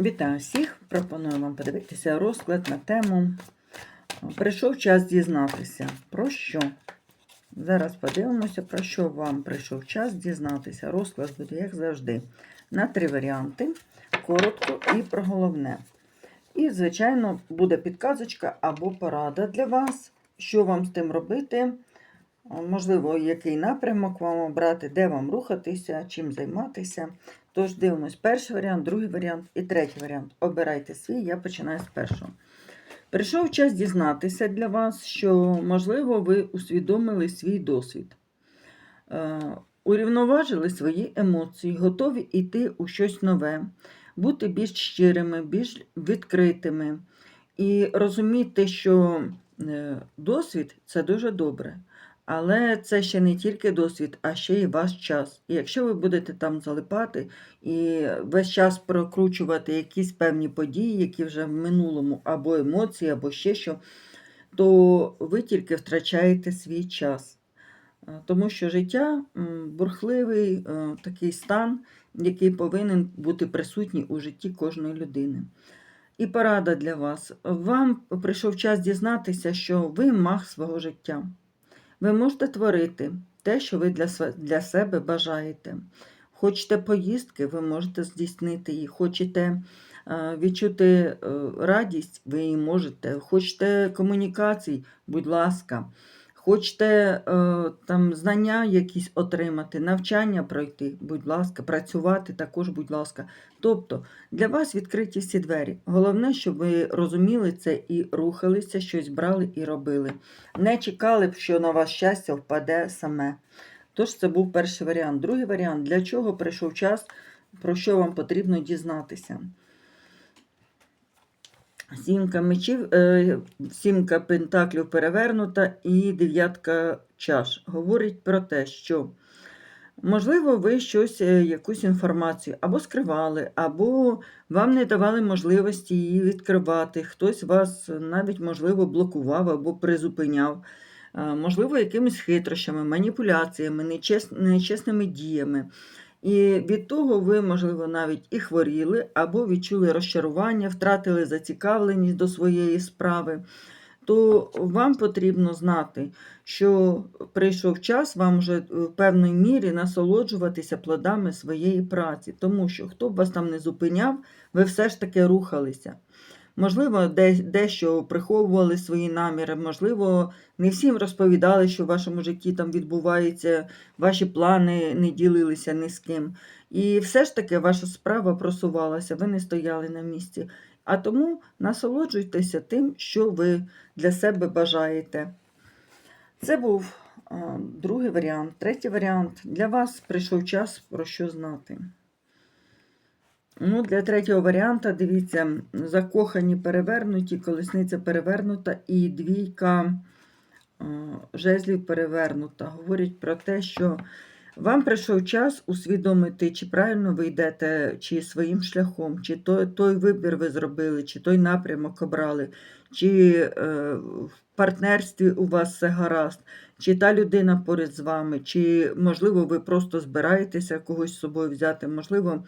Вітаю всіх! Пропоную вам подивитися розклад на тему. Прийшов час дізнатися. Про що? Зараз подивимося, про що вам прийшов час дізнатися. Розклад буде, як завжди, на три варіанти. Коротко і про головне. І, звичайно, буде підказочка або порада для вас, що вам з тим робити. Можливо, який напрямок вам обрати, де вам рухатися, чим займатися. Тож дивимось перший варіант, другий варіант і третій варіант. Обирайте свій, я починаю з першого. Прийшов час дізнатися для вас, що, можливо, ви усвідомили свій досвід, е, урівноважили свої емоції, готові йти у щось нове, бути більш щирими, більш відкритими і розуміти, що е, досвід це дуже добре. Але це ще не тільки досвід, а ще й ваш час. І якщо ви будете там залипати і весь час прокручувати якісь певні події, які вже в минулому, або емоції, або ще що, то ви тільки втрачаєте свій час. Е, Тому що життя бурхливий е, такий стан, який повинен бути присутній у житті кожної людини. І порада для вас. Вам прийшов час дізнатися, що ви маг свого життя. Ви можете творити те, що ви для, для себе бажаєте. Хочете поїздки, ви можете здійснити її. Хочете е, відчути е, радість, ви її можете. Хочете комунікацій, будь ласка. Хочете е, там знання якісь отримати, навчання пройти, будь ласка, працювати також, будь ласка. Тобто для вас відкриті всі двері. Головне, щоб ви розуміли це і рухалися, щось брали і робили. Не чекали б, що на вас щастя впаде саме. Тож це був перший варіант. Другий варіант, для чого прийшов час, про що вам потрібно дізнатися. Сімка мечів, е, сімка пентаклів перевернута і дев'ятка чаш. Говорить про те, що, можливо, ви щось, е, якусь інформацію або скривали, або вам не давали можливості її відкривати. Хтось вас навіть, можливо, блокував або призупиняв. Е, Можливо, якимись хитрощами, маніпуляціями, нечес- нечесними діями. І від того ви, можливо, навіть і хворіли, або відчули розчарування, втратили зацікавленість до своєї справи, то вам потрібно знати, що прийшов час вам вже в певній мірі насолоджуватися плодами своєї праці, тому що хто б вас там не зупиняв, ви все ж таки рухалися. Можливо, дещо приховували свої наміри, можливо, не всім розповідали, що в вашому житті там відбувається, ваші плани не ділилися ні з ким. І все ж таки ваша справа просувалася, ви не стояли на місці. А тому насолоджуйтеся тим, що ви для себе бажаєте. Це був другий варіант. Третій варіант. Для вас прийшов час про що знати. Ну, для третього варіанта, дивіться, закохані перевернуті, колесниця перевернута і двійка е, жезлів перевернута. Говорять про те, що вам прийшов час усвідомити, чи правильно ви йдете, чи своїм шляхом, чи той, той вибір ви зробили, чи той напрямок обрали, чи е, в партнерстві у вас все гаразд, чи та людина поряд з вами, чи, можливо, ви просто збираєтеся когось з собою взяти, можливо,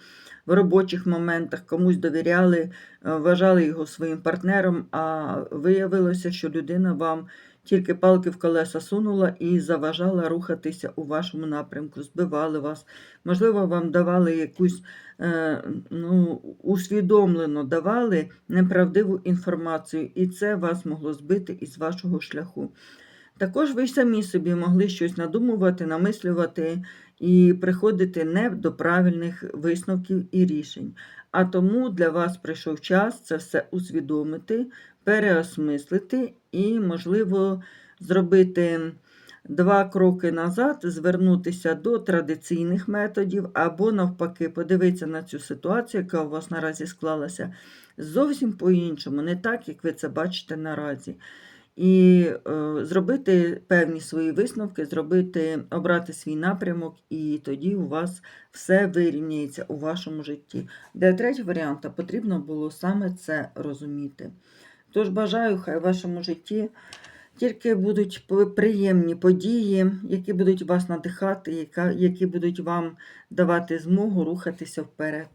в робочих моментах комусь довіряли, е, вважали його своїм партнером, а виявилося, що людина вам тільки палки в колеса сунула і заважала рухатися у вашому напрямку, збивали вас. Можливо, вам давали якусь е, ну, усвідомлено давали неправдиву інформацію, і це вас могло збити із вашого шляху. Також ви самі собі могли щось надумувати, намислювати і приходити не до правильних висновків і рішень. А тому для вас прийшов час це все усвідомити, переосмислити і, можливо, зробити два кроки назад, звернутися до традиційних методів, або, навпаки, подивитися на цю ситуацію, яка у вас наразі склалася, зовсім по-іншому, не так, як ви це бачите наразі. І е, зробити певні свої висновки, зробити, обрати свій напрямок, і тоді у вас все вирівняється у вашому житті. Для третього варіанта потрібно було саме це розуміти. Тож бажаю, хай в вашому житті тільки будуть приємні події, які будуть вас надихати, які будуть вам давати змогу рухатися вперед.